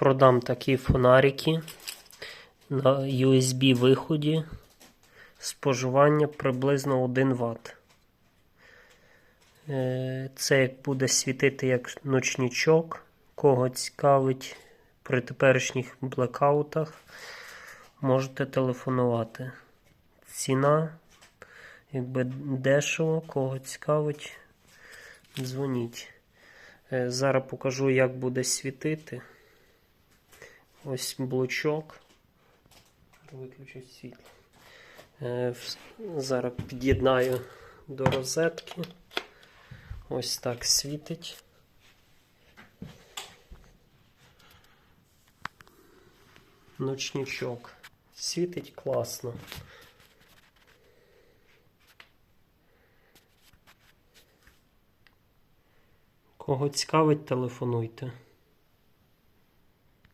Продам такі фонарики на USB виході. Споживання приблизно 1 Вт. Е, Це як буде світити як ночнічок. Кого цікавить при теперішніх блекаутах, можете телефонувати. Ціна, якби дешево, кого цікавить, дзвоніть. Е, Зараз покажу, як буде світити. Ось блочок. Виключить світло. Е, Зараз під'єднаю до розетки. Ось так світить. Ночничок. Світить класно. Кого цікавить, телефонуйте.